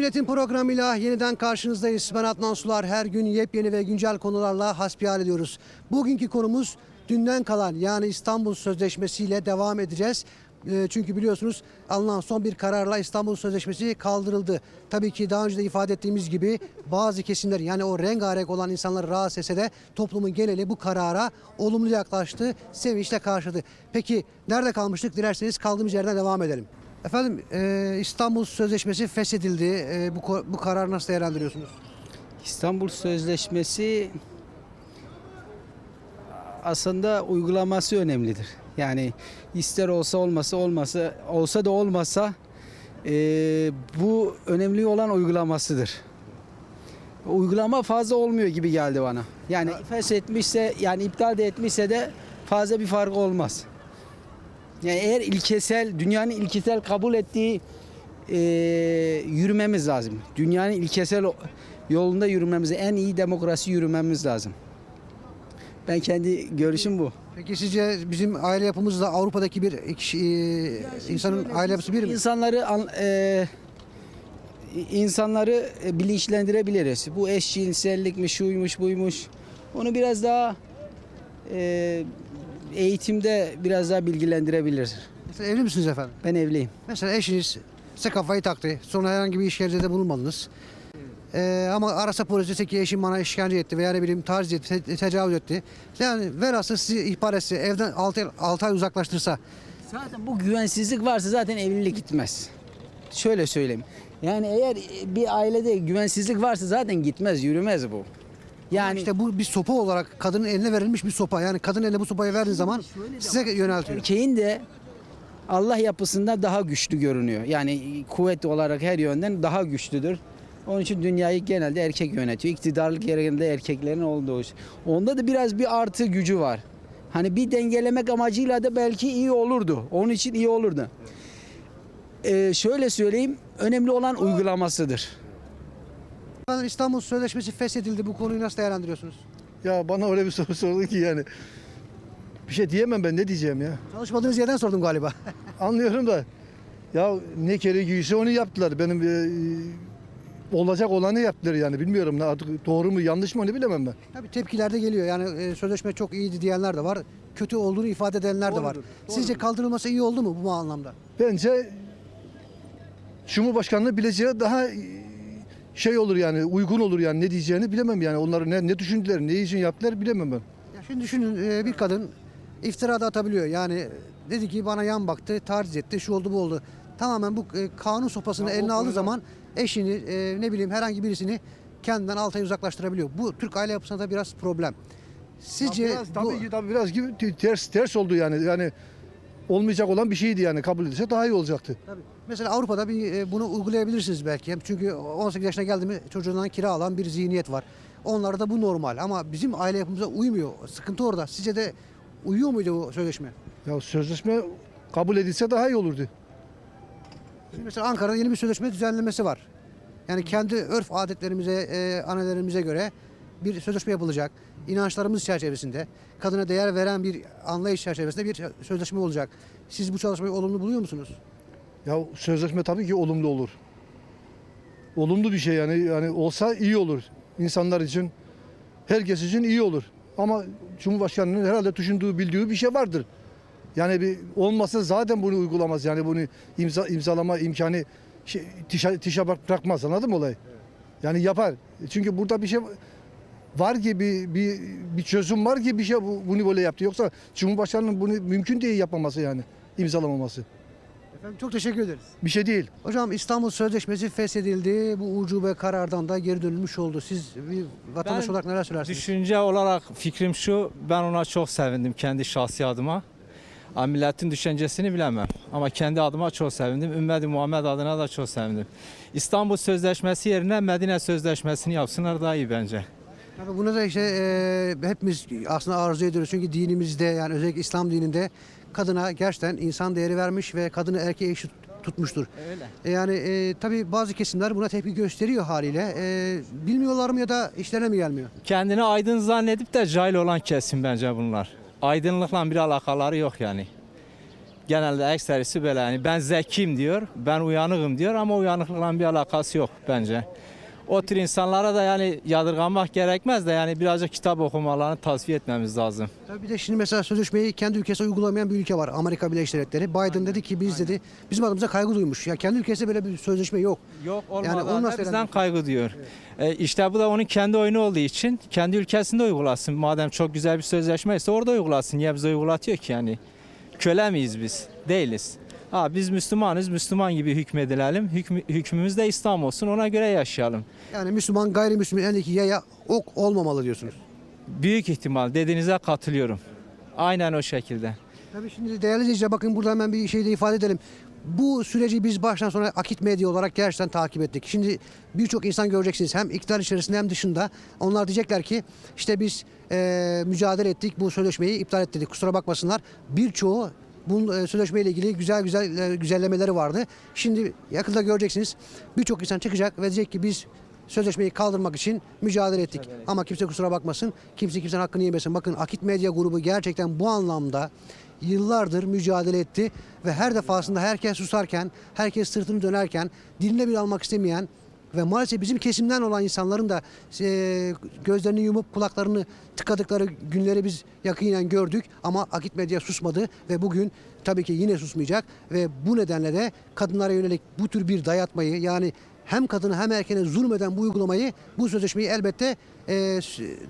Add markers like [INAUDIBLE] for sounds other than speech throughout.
Milletin programıyla yeniden karşınızdayız. Ben Adnan Sular. Her gün yepyeni ve güncel konularla hasbihal ediyoruz. Bugünkü konumuz dünden kalan yani İstanbul Sözleşmesi ile devam edeceğiz. Ee, Çünkü biliyorsunuz alınan son bir kararla İstanbul Sözleşmesi kaldırıldı. Tabii ki daha önce de ifade ettiğimiz gibi bazı kesimler yani o rengarenk olan insanları rahatsız etse de toplumun geneli bu karara olumlu yaklaştı, sevinçle karşıladı. Peki nerede kalmıştık? Dilerseniz kaldığımız yerden devam edelim. Efendim e, İstanbul Sözleşmesi feshedildi. E, bu, bu kararı nasıl değerlendiriyorsunuz? İstanbul Sözleşmesi aslında uygulaması önemlidir. Yani ister olsa olmasa olmasa olsa da olmasa eee, bu önemli olan uygulamasıdır. Uygulama fazla olmuyor gibi geldi bana. Yani feshetmişse yani iptal de etmişse de fazla bir fark olmaz. Yani eğer ilkesel, dünyanın ilkesel kabul ettiği eee, yürümemiz lazım. Dünyanın ilkesel yolunda yürümemiz, en iyi demokrasi yürümemiz lazım. Ben kendi görüşüm bu. Peki sizce bizim aile yapımızla Avrupa'daki bir kişi, e, insanın aile yapısı bir mi? İnsanları an- eee, insanları e, bilinçlendirebiliriz. Bu eşcinsellikmiş, şuymuş, buymuş. Onu biraz daha eee, eğitimde biraz daha bilgilendirebilir. Mesela evli misiniz efendim? Ben evliyim. Mesela eşiniz size kafayı taktı. Sonra herhangi bir işkencede de bulunmadınız. E, ama arasa polis dese ki eşim bana işkence etti veya ne bileyim taciz etti, te- tecavüz etti. Yani velhasıl sizi ihbar etse, evden 6, 6 ay uzaklaştırsa Zaten bu güvensizlik varsa zaten evlilik gitmez. Şöyle söyleyeyim. Yani eğer bir ailede güvensizlik varsa zaten gitmez, yürümez bu. Yani işte bu bir sopa olarak kadının eline verilmiş bir sopa. Yani kadın eline bu sopayı verdiği zaman size yöneltiyor. erkeğin de Allah yapısında daha güçlü görünüyor. Yani kuvvet olarak her yönden daha güçlüdür. Onun için dünyayı genelde erkek yönetiyor. İktidarlık genelde erkeklerin olduğu. iş. Onda da biraz bir artı gücü var. Hani bir dengelemek amacıyla da belki iyi olurdu. Onun için iyi olurdu. Ee, şöyle söyleyeyim, önemli olan uygulamasıdır. Efendim İstanbul Sözleşmesi feshedildi. Bu konuyu nasıl değerlendiriyorsunuz? Ya bana öyle bir soru [LAUGHS] sordun ki yani. Bir şey diyemem ben ne diyeceğim ya. Çalışmadığınız yerden sordum galiba. [LAUGHS] Anlıyorum da ya ne gerekiyorsa onu yaptılar. Benim e, olacak olanı yaptılar yani bilmiyorum ne artık doğru mu yanlış mı onu bilemem ben. Tabii tepkiler de geliyor. Yani e, sözleşme çok iyiydi diyenler de var. Kötü olduğunu ifade edenler de var. Doğrudur, Sizce doğrudur. kaldırılması iyi oldu mu bu anlamda? Bence Cumhurbaşkanlığı bileceği daha şey olur yani uygun olur yani ne diyeceğini bilemem yani onları ne, ne düşündüler ne için yaptılar bilemem ben. Ya şimdi düşünün e, bir kadın iftira da atabiliyor. Yani dedi ki bana yan baktı, taciz etti, şu oldu bu oldu. Tamamen bu e, kanun sopasını Ya o eline aldığı konuda- zaman eşini e, ne bileyim herhangi birisini kendinden altı ay uzaklaştırabiliyor. Bu Türk aile yapısında da biraz problem. Sizce biraz, bu, tabii ki tabii biraz gibi t- ters ters oldu yani yani olmayacak olan bir şeydi yani kabul edilse daha iyi olacaktı. Tabii. Mesela Avrupa'da bir e, bunu uygulayabilirsiniz belki. Çünkü 18 yaşına geldi mi çocuğundan kira alan bir zihniyet var. Onlarda bu normal ama bizim aile yapımıza uymuyor. Sıkıntı orada. Sizce de uyuyor muydu bu sözleşme? Ya sözleşme kabul edilse daha iyi olurdu. Şimdi mesela Ankara'da yeni bir sözleşme düzenlemesi var. Yani kendi örf adetlerimize, e, ananelerimize göre bir sözleşme yapılacak. İnançlarımız çerçevesinde, kadına değer veren bir anlayış çerçevesinde bir sözleşme olacak. Siz bu çalışmayı olumlu buluyor musunuz? Ya sözleşme tabii ki olumlu olur. Olumlu bir şey yani yani olsa iyi olur. İnsanlar için, herkes için iyi olur. Ama Cumhurbaşkanı'nın herhalde düşündüğü, bildiği bir şey vardır. Yani bir olmasa zaten bunu uygulamaz. Yani bunu imza, imzalama imkanı şey, tişa, tişa bırak- bırakmaz anladın mı olay? Yani yapar. Çünkü burada bir şey var ki bir, bir, çözüm var ki bir şey bu- bunu böyle yaptı. Yoksa Cumhurbaşkanı'nın bunu mümkün değil yapmaması yani imzalamaması. Efendim çok teşekkür ederiz. Bir şey değil. Hocam İstanbul Sözleşmesi feshedildi. Bu ucube karardan da geri dönülmüş oldu. Siz bir vatandaş Ben olarak neler söylersiniz? Düşünce olarak fikrim şu, ben ona çok sevindim kendi şahsi adıma. Milletin düşüncesini bilemem ama kendi adıma çok sevindim. Ümmeti Muhammed adına da çok sevindim. İstanbul Sözleşmesi yerine Medine Sözleşmesi'ni yapsınlar daha iyi bence. Tabii bunu da işte e, hepimiz aslında arzu ediyoruz. Çünkü dinimizde yani özellikle İslam dininde kadına gerçekten insan değeri vermiş ve kadını erkeğe eşit tutmuştur. Öyle. E, Yani e, tabii bazı kesimler buna tepki gösteriyor haliyle. E, bilmiyorlar mı ya da işlerine mi gelmiyor? Kendini aydın zannedip de cahil olan kesim bence bunlar. Aydınlıkla bir alakaları yok yani. Genelde ekserisi böyle yani ben zekiyim diyor, ben uyanığım diyor ama uyanıklıkla bir alakası yok bence. O tür insanlara da yani yadırganmak gerekmez de yani birazcık kitap okumalarını tavsiye etmemiz lazım. Tabii bir de şimdi mesela sözleşmeyi kendi ülkesinde uygulamayan bir ülke var. Amerika Birleşik Devletleri. Biden dedi ki biz dedi bizim adımıza kaygı duymuş. Ya kendi ülkesinde böyle bir sözleşme yok. Yok Yani olmadan onu da nasıl bizden kaygı diyor. E, işte bu da onun kendi oyunu olduğu için kendi ülkesinde uygulasın. Madem çok güzel bir sözleşme ise orada uygulasın. Niye bize uygulatıyor ki yani? Köle miyiz biz? Değiliz. Ha, biz Müslümanız, Müslüman gibi hükmedilelim. Hükmü, hükmümüz de İslam olsun, ona göre yaşayalım. Yani Müslüman gayrimüslimin elindeki yaya ok olmamalı diyorsunuz. Büyük ihtimal dediğinize katılıyorum. Aynen o şekilde. Tabii şimdi değerli izleyiciler bakın burada hemen bir şey de ifade edelim. Bu süreci biz baştan sona Akit Medya olarak gerçekten takip ettik. Şimdi birçok insan göreceksiniz hem iktidar içerisinde hem dışında. Onlar diyecekler ki işte biz eee, mücadele ettik bu sözleşmeyi iptal ettirdik kusura bakmasınlar. Birçoğu bu e, sözleşmeyle ilgili güzel güzel e, güzellemeleri vardı. Şimdi yakında göreceksiniz birçok insan çıkacak ve diyecek ki biz sözleşmeyi kaldırmak için mücadele ettik. Ama kimse kusura bakmasın. Kimse kimsenin hakkını yemesin. Bakın Akit Medya grubu gerçekten bu anlamda yıllardır mücadele etti ve her defasında herkes susarken, herkes sırtını dönerken, diline bir almak istemeyen ve maalesef bizim kesimden olan insanların da e, gözlerini yumup kulaklarını tıkadıkları günleri biz yakinen gördük ama Akit Medya susmadı ve bugün tabii ki yine susmayacak ve bu nedenle de kadınlara yönelik bu tür bir dayatmayı yani hem kadını hem erkeğe zulmeden bu uygulamayı, bu sözleşmeyi elbette e,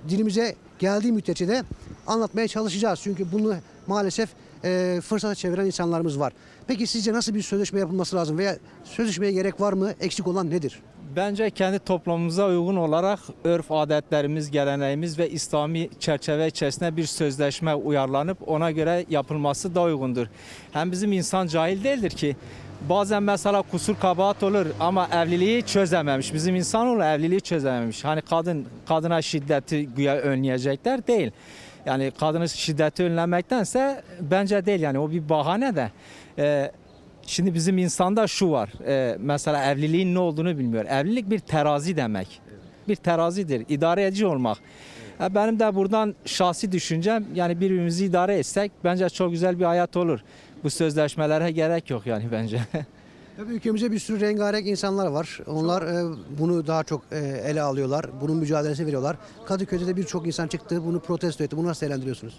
dilimize geldiği müddetçe de anlatmaya çalışacağız. Çünkü bunu maalesef e, fırsata çeviren insanlarımız var. Peki sizce nasıl bir sözleşme yapılması lazım veya sözleşmeye gerek var mı? Eksik olan nedir? Bence kendi toplumumuza uygun olarak örf adetlerimiz, geleneğimiz ve İslami çerçeve içerisinde bir sözleşme uyarlanıp ona göre yapılması da uygundur. Hem bizim insan cahil değildir ki. Bazen mesela kusur kabahat olur ama evliliği çözememiş. Bizim insanoğlu evliliği çözememiş. Hani kadın kadına şiddeti güya önleyecekler değil. Yani kadını şiddeti önlemektense bence değil yani o bir bahane de. Ee, Şimdi bizim insanda şu var. e, mesela evliliğin ne olduğunu bilmiyor. Evlilik bir terazi demek. Bir terazidir. İdare edici olmak. Ha, benim de buradan şahsi düşüncem yani birbirimizi idare etsek bence çok güzel bir hayat olur. Bu sözleşmelere gerek yok yani [LAUGHS] bence. Tabii ülkemizde bir sürü rengarenk insanlar var. Onlar e, bunu daha çok e, ele alıyorlar. Bunun mücadelesi veriyorlar. Kadıköy'de de birçok insan çıktı. Bunu protesto etti. Bunu nasıl değerlendiriyorsunuz?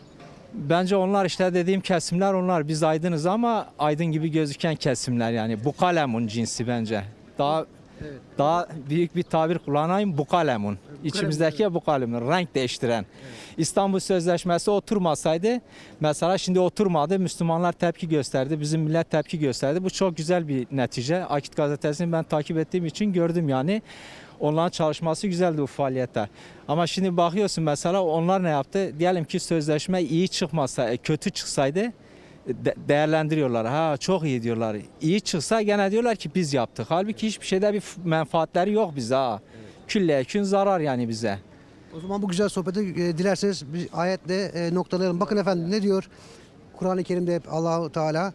Bence onlar işte dediğim kesimler onlar. Biz aydınız ama aydın gibi gözüken kesimler yani. Bu kalemun cinsi bence. Daha daha büyük bir tabir kullanayım bu kalemun. İçimizdeki bu kalemun renk değiştiren. İstanbul Sözleşmesi oturmasaydı mesela şimdi oturmadı Müslümanlar tepki gösterdi. Bizim millet tepki gösterdi. Bu çok güzel bir netice. Akit gazetesini ben takip ettiğim için gördüm yani. Onların çalışması güzeldi bu faaliyetler. Ama şimdi bakıyorsun mesela onlar ne yaptı? Diyelim ki sözleşme iyi çıkmasa, e, kötü çıksaydı de- değerlendiriyorlar. Ha çok iyi diyorlar. İyi çıksa gene diyorlar ki biz yaptık. Halbuki hiçbir şeyde bir menfaatleri yok bize ha. Külle kün zarar yani bize. O zaman bu güzel sohbeti e, dilerseniz bir ayetle e, noktalayalım. Bakın efendim ne diyor Kur'an-ı Kerim'de hep Allahu Teala.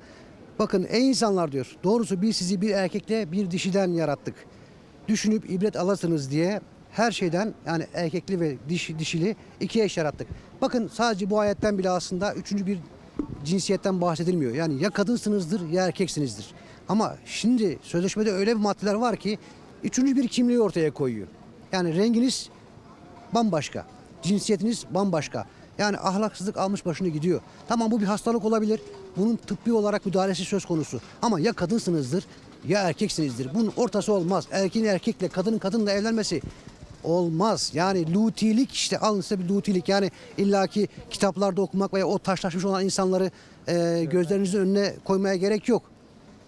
Bakın ey insanlar diyor. Doğrusu biz sizi bir erkekle bir dişiden yarattık. Düşünüp ibret alasınız diye her şeyden yani erkekli ve dişi, dişili iki eş yarattık. Bakın sadece bu ayetten bile aslında üçüncü bir cinsiyetten bahsedilmiyor. Yani ya kadınsınızdır ya erkeksinizdir. Ama şimdi sözleşmede öyle bir maddeler var ki üçüncü bir kimliği ortaya koyuyor. Yani renginiz bambaşka. Cinsiyetiniz bambaşka. Yani ahlaksızlık almış başını gidiyor. Tamam bu bir hastalık olabilir. Bunun tıbbi olarak müdahalesi söz konusu. Ama ya kadınsınızdır ya erkeksinizdir. Bunun ortası olmaz. Erkeğin erkekle, kadının kadınla evlenmesi olmaz. Yani lutilik işte alın size bir lutilik. Yani illaki kitaplarda okumak veya o taşlaşmış olan insanları e, gözlerinizin önüne koymaya gerek yok.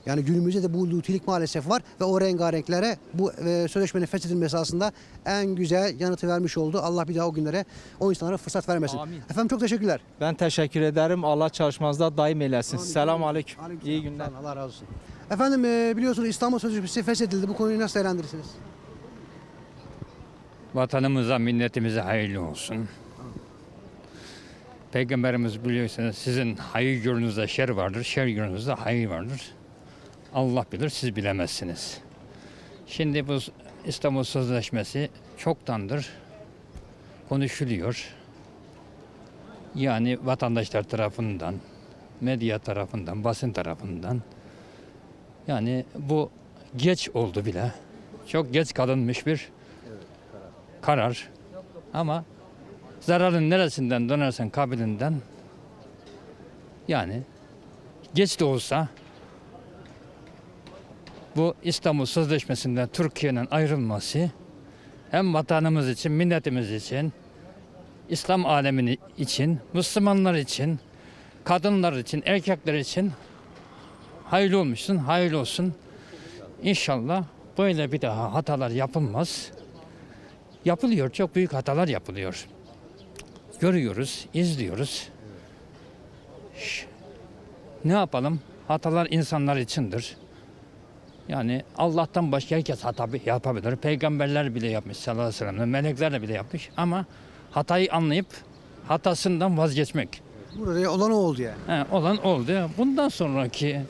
Yani günümüzde de bu lutilik maalesef var ve o rengarenklere bu e, sözleşmenin feshedilmesi aslında en güzel yanıtı vermiş oldu. Allah bir daha o günlere o insanlara fırsat vermesin. Amin. Efendim çok teşekkürler. Ben teşekkür ederim. Allah çalışmanızda daim eylesin. Selamun aleyküm. Aleyküm İyi selam. günler. Allah razı olsun. Efendim e, biliyorsunuz İstanbul Sözleşmesi feshedildi. Bu konuyu nasıl değerlendirirsiniz? Vatanımıza, milletimize hayırlı olsun. Peygamberimiz biliyorsunuz sizin hayır yolunuzda şer vardır, şer yolunuzda hayır vardır. Allah bilir, siz bilemezsiniz. Şimdi bu İstanbul Sözleşmesi çoktandır konuşuluyor. Yani vatandaşlar tarafından, medya tarafından, basın tarafından. Yani bu geç oldu bile. Çok geç kalınmış bir karar. Ama zararın neresinden dönersen kabilinden yani geç de olsa bu İstanbul Sözleşmesi'nden Türkiye'nin ayrılması hem vatanımız için, milletimiz için, İslam alemini için, Müslümanlar için, kadınlar için, erkekler için hayırlı olmuşsun, hayırlı olsun. İnşallah böyle bir daha hatalar yapılmaz. Yapılıyor, çok büyük hatalar yapılıyor. Görüyoruz, izliyoruz. Ne yapalım? Hatalar insanlar içindir. Yani Allah'tan başka herkes hata bi- yapabilir. Peygamberler bile yapmış sallallahu aleyhi ve sellem. Melekler de bile yapmış. Ama hatayı anlayıp hatasından vazgeçmek. Burada olan oldu yani. He, olan oldu. Bundan sonraki e,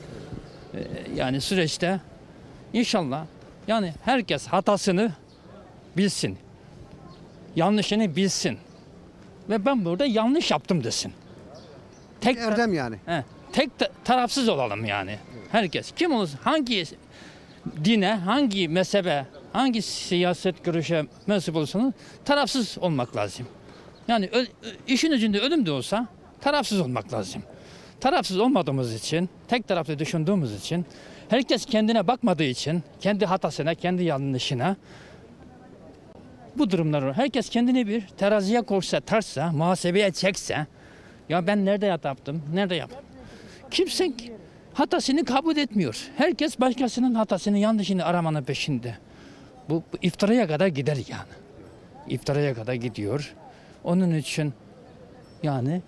yani süreçte inşallah yani herkes hatasını bilsin. Yanlışını bilsin. Ve ben burada yanlış yaptım desin. Tek Erdem yani. He, tek ta- tarafsız olalım yani. Herkes kim olursa hangi dine, hangi mezhebe, hangi siyaset görüşe mensup olursanız tarafsız olmak lazım. Yani işin ucunda ölüm de olsa tarafsız olmak lazım. Tarafsız olmadığımız için, tek taraflı düşündüğümüz için, herkes kendine bakmadığı için, kendi hatasına, kendi yanlışına bu durumlar herkes kendini bir teraziye koysa, tartsa, muhasebeye çekse, ya ben nerede yaptım, nerede yaptım? Kimse hatasını kabul etmiyor. Herkes başkasının hatasını, yanlışını aramanın peşinde. Bu, bu iftiraya kadar gider yani. İftiraya kadar gidiyor. Onun için yani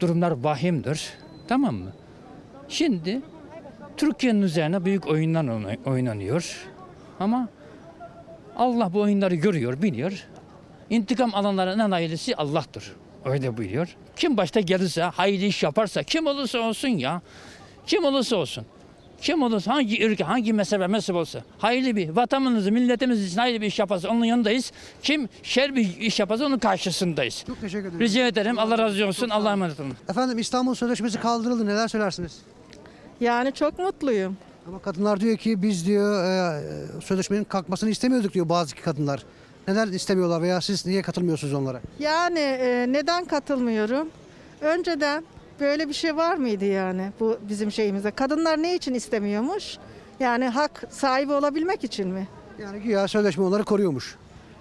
durumlar vahimdir. Tamam mı? Şimdi Türkiye'nin üzerine büyük oyunlar oyna- oynanıyor. Ama Allah bu oyunları görüyor, biliyor. İntikam alanların en hayırlısı Allah'tır. Öyle buyuruyor. Kim başta gelirse, hayırlı iş yaparsa, kim olursa olsun ya. Kim olursa olsun. Kim olursa, hangi ırkı, hangi mezhebe mensup olsa, hayırlı bir, vatanımızı, milletimiz için hayırlı bir iş yaparsa onun yanındayız. Kim şer bir iş yaparsa onun karşısındayız. Çok teşekkür ederim. Rica ederim. Allah razı olsun. Allah'a emanet olun. Efendim İstanbul Sözleşmesi kaldırıldı. Neler söylersiniz? Yani çok mutluyum. Ama kadınlar diyor ki biz diyor e, sözleşmenin kalkmasını istemiyorduk diyor bazı kadınlar. Neden istemiyorlar veya siz niye katılmıyorsunuz onlara? Yani e, neden katılmıyorum? Önceden böyle bir şey var mıydı yani bu bizim şeyimizde? Kadınlar ne için istemiyormuş? Yani hak sahibi olabilmek için mi? Yani güya sözleşme onları koruyormuş.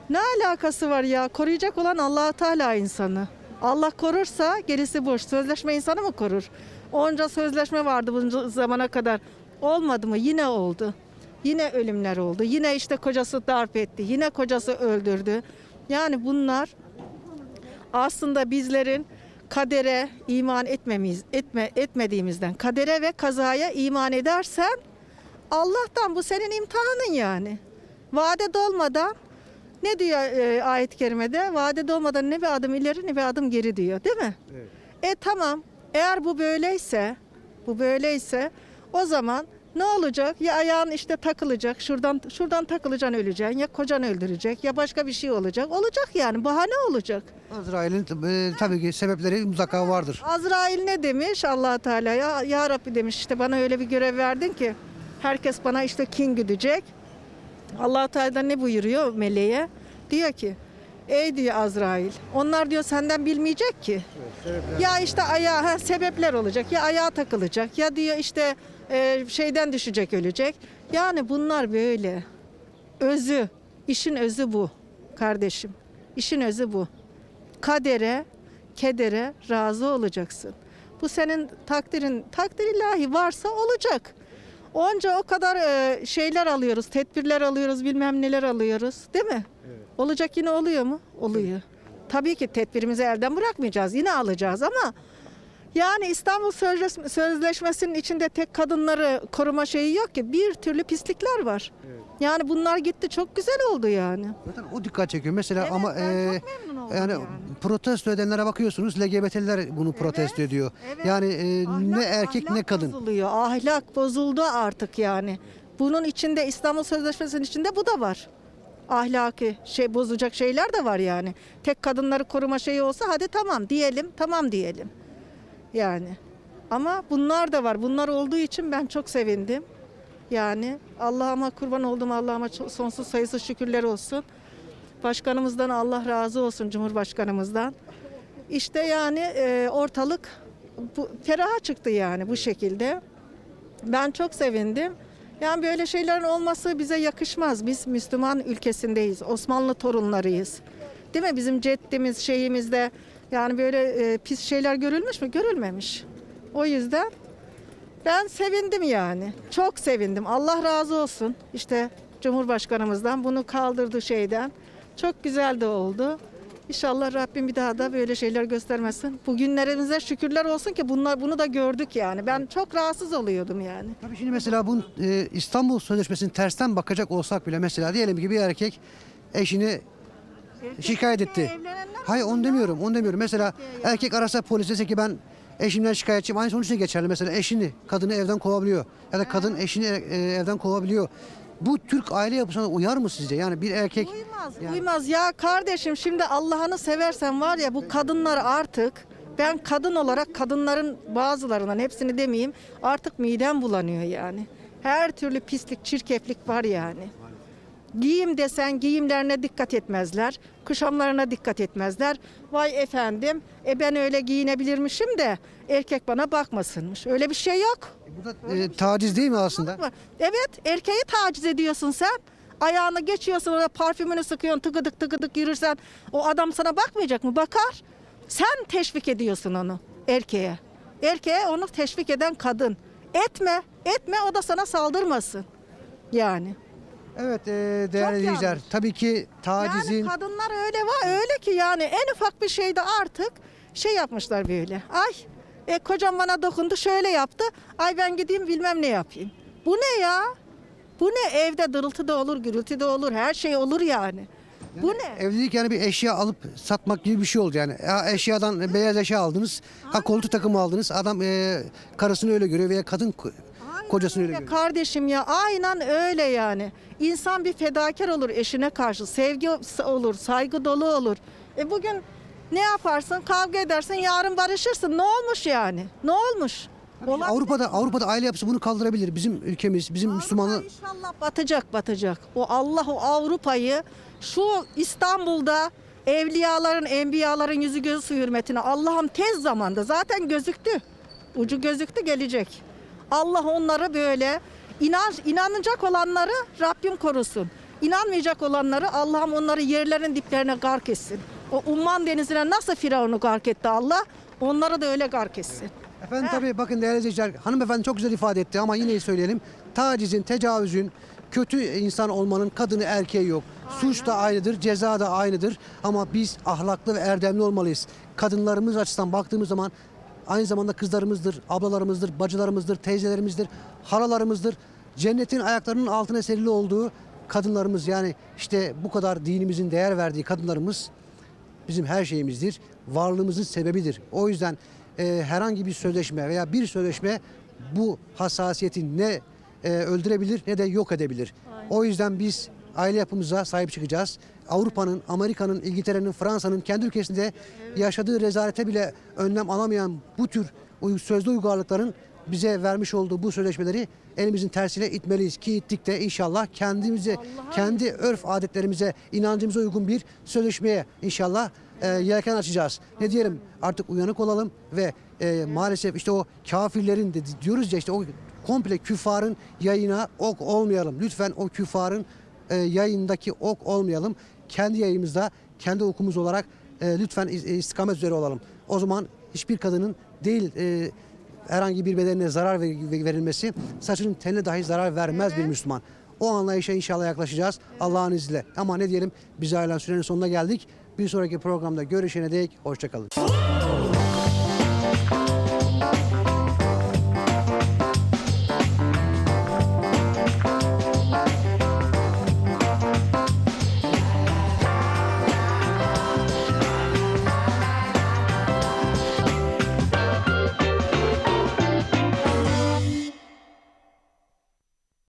Ne alakası var ya? Koruyacak olan allah Teala insanı. Allah korursa gerisi boş. Sözleşme insanı mı korur? Onca sözleşme vardı bu zamana kadar. Olmadı mı? Yine oldu. Yine ölümler oldu. Yine işte kocası darp etti. Yine kocası öldürdü. Yani bunlar aslında bizlerin kadere iman etmemiz etme, etmediğimizden kadere ve kazaya iman edersen Allah'tan bu senin imtihanın yani. Vade dolmadan ne diyor e, ayet-i kerimede? Vade dolmadan ne bir adım ileri ne bir adım geri diyor değil mi? E tamam eğer bu böyleyse bu böyleyse o zaman ne olacak? Ya ayağın işte takılacak, şuradan şuradan takılacaksın öleceksin, ya kocan öldürecek, ya başka bir şey olacak. Olacak yani, bahane olacak. Azrail'in e, tabii ki sebepleri mutlaka vardır. Azrail ne demiş allah Teala ya, ya Rabbi demiş işte bana öyle bir görev verdin ki herkes bana işte kin güdecek. allah Teala ne buyuruyor meleğe? Diyor ki ey diyor Azrail onlar diyor senden bilmeyecek ki. ya işte ayağı ha, sebepler olacak ya ayağa takılacak ya diyor işte e, şeyden düşecek ölecek. Yani bunlar böyle. Özü, işin özü bu kardeşim. İşin özü bu kadere, kedere razı olacaksın. Bu senin takdirin, takdir ilahi varsa olacak. Onca o kadar e, şeyler alıyoruz, tedbirler alıyoruz, bilmem neler alıyoruz, değil mi? Olacak yine oluyor mu? Oluyor. Tabii ki tedbirimizi elden bırakmayacağız, yine alacağız ama yani İstanbul Sözleşme- Sözleşmesi'nin içinde tek kadınları koruma şeyi yok ki. Bir türlü pislikler var. Yani bunlar gitti çok güzel oldu yani. Zaten o dikkat çekiyor. Mesela Evet, ama e, yani, yani. protesto edenlere bakıyorsunuz LGBT'liler bunu protesto ediyor. evet. Yani e, ne Ahlak- erkek ahlak ne kadın. Bozuluyor. Ahlak bozuldu artık yani. Bunun içinde İstanbul Sözleşmesi'nin içinde bu da var. Ahlaki şey bozacak şeyler de var yani. Tek kadınları koruma şeyi olsa hadi tamam diyelim, tamam diyelim. Yani Ama bunlar da var. Bunlar olduğu için ben çok sevindim. Yani Allah'ıma kurban oldum. Allah'ıma sonsuz sayısız şükürler olsun. Başkanımızdan Allah razı olsun Cumhurbaşkanımızdan. İşte yani e, ortalık bu, feraha çıktı yani bu şekilde. Ben çok sevindim. Yani böyle şeylerin olması bize yakışmaz. Biz Müslüman ülkesindeyiz. Osmanlı torunlarıyız. Değil mi? Bizim ceddimiz şeyimizde yani böyle e, pis şeyler görülmüş mü? Görülmemiş. O yüzden ben sevindim yani. Çok sevindim. Allah razı olsun. İşte Cumhurbaşkanımızdan bunu kaldırdı şeyden. Çok güzel de oldu. İnşallah Rabbim bir daha da böyle şeyler göstermesin. Bugünlerimize şükürler olsun ki bunlar bunu da gördük yani. Ben çok rahatsız oluyordum yani. Tabii şimdi mesela bu e, İstanbul Sözleşmesi'ni tersten bakacak olsak bile mesela diyelim ki bir erkek eşini şikayet etti. Hayır onu demiyorum, onu demiyorum. Mesela erkek arasa polis dese ki ben eşimden şikayetçiyim. Aynı sonuç için geçerli. Mesela eşini, kadını evden kovabiliyor. Ya da kadın eşini e, evden kovabiliyor. Bu Türk aile yapısına uyar mı sizce? Yani bir erkek... Uymaz, Yani- uymaz. Ya kardeşim şimdi Allah'ını seversen var ya bu kadınlar artık ben kadın olarak kadınların bazılarından hepsini demeyeyim artık midem bulanıyor yani. Her türlü pislik, çirkeflik var yani. Giyim desen giyimlerine dikkat etmezler. Kuşamlarına dikkat etmezler. Vay efendim e ben öyle giyinebilirmişim de erkek bana bakmasınmış. Öyle bir şey yok. Bu da e, taciz değil mi aslında? Evet erkeği taciz ediyorsun sen. Ayağına geçiyorsun orada parfümünü sıkıyorsun tıkıdık tıkıdık yürürsen o adam sana bakmayacak mı? Bakar. Sen teşvik ediyorsun onu erkeğe. Erkeğe onu teşvik eden kadın. Etme, etme o da sana saldırmasın. Yani. Evet e, değerli izleyiciler. yanlış. Tabii ki tacizin... Yani kadınlar öyle var öyle ki yani en ufak bir şeyde artık şey yapmışlar böyle. Ay e, kocam bana dokundu şöyle yaptı. Ay ben gideyim bilmem ne yapayım. Bu ne ya? Bu ne evde dırıltı da olur, gürültü de olur, her şey olur yani. Bu ne? Evlilik yani bir eşya alıp satmak gibi bir şey oldu yani. Ya eşyadan beyaz eşya aldınız, ha koltuk takımı aldınız. Adam e, karısını öyle görüyor veya kadın kocasını öyle Ya görüyor. kardeşim ya aynen öyle yani. İnsan bir fedakar olur eşine karşı. Sevgi olur, saygı dolu olur. E bugün ne yaparsın? Kavga edersin, yarın barışırsın. Ne olmuş yani? Ne olmuş? Olan- Avrupa'da Avrupa'da aile yapısı bunu kaldırabilir. Bizim ülkemiz, bizim Avrupa inşallah batacak batacak. O Allah o Avrupa'yı şu İstanbul'da evliyaların, enbiyaların yüzü gözü hürmetine Allah'ım tez zamanda zaten gözüktü. Ucu gözüktü gelecek. Allah onları böyle inan, inanacak olanları Rabbim korusun. İnanmayacak olanları Allah'ım onları yerlerin diplerine gark etsin. O Umman denizine nasıl Firavun'u gark etti Allah? Onları da öyle gark etsin. Efendim tabii bakın değerli izleyiciler hanımefendi çok güzel ifade etti ama yine söyleyelim. Tacizin, tecavüzün, kötü insan olmanın kadını erkeği yok. Suç da aynıdır, ceza da aynıdır ama biz ahlaklı ve erdemli olmalıyız. Kadınlarımız açısından baktığımız zaman aynı zamanda kızlarımızdır, ablalarımızdır, bacılarımızdır, teyzelerimizdir, halalarımızdır. Cennetin ayaklarının altına serili olduğu kadınlarımız yani işte bu kadar dinimizin değer verdiği kadınlarımız bizim her şeyimizdir. Varlığımızın sebebidir. O yüzden e, herhangi bir sözleşme veya bir sözleşme bu hassasiyeti ne e, öldürebilir ne de yok edebilir. O yüzden biz aile yapımıza sahip çıkacağız. Avrupa'nın, Amerika'nın, İngiltere'nin, Fransa'nın kendi ülkesinde yaşadığı rezalete bile önlem alamayan bu tür sözlü uygarlıkların bize vermiş olduğu bu sözleşmeleri elimizin tersiyle itmeliyiz ki ittik de inşallah kendimize, kendi örf adetlerimize, inancımıza uygun bir sözleşmeye inşallah e, yelken açacağız. Ne diyelim artık uyanık olalım ve e, maalesef işte o kafirlerin de diyoruz ya işte o komple küffarın yayına ok olmayalım. Lütfen o küffarın e, yayındaki ok olmayalım. Kendi yayımızda, kendi okumuz olarak e, lütfen e, istikamet üzere olalım. O zaman hiçbir kadının değil e, herhangi bir bedenine zarar ver- verilmesi saçının teline dahi zarar vermez bir Müslüman. O anlayışa inşallah yaklaşacağız Allah'ın izniyle. Ama ne diyelim biz ayrılan sürenin sonuna geldik. Bir sonraki programda görüşene dek hoşçakalın.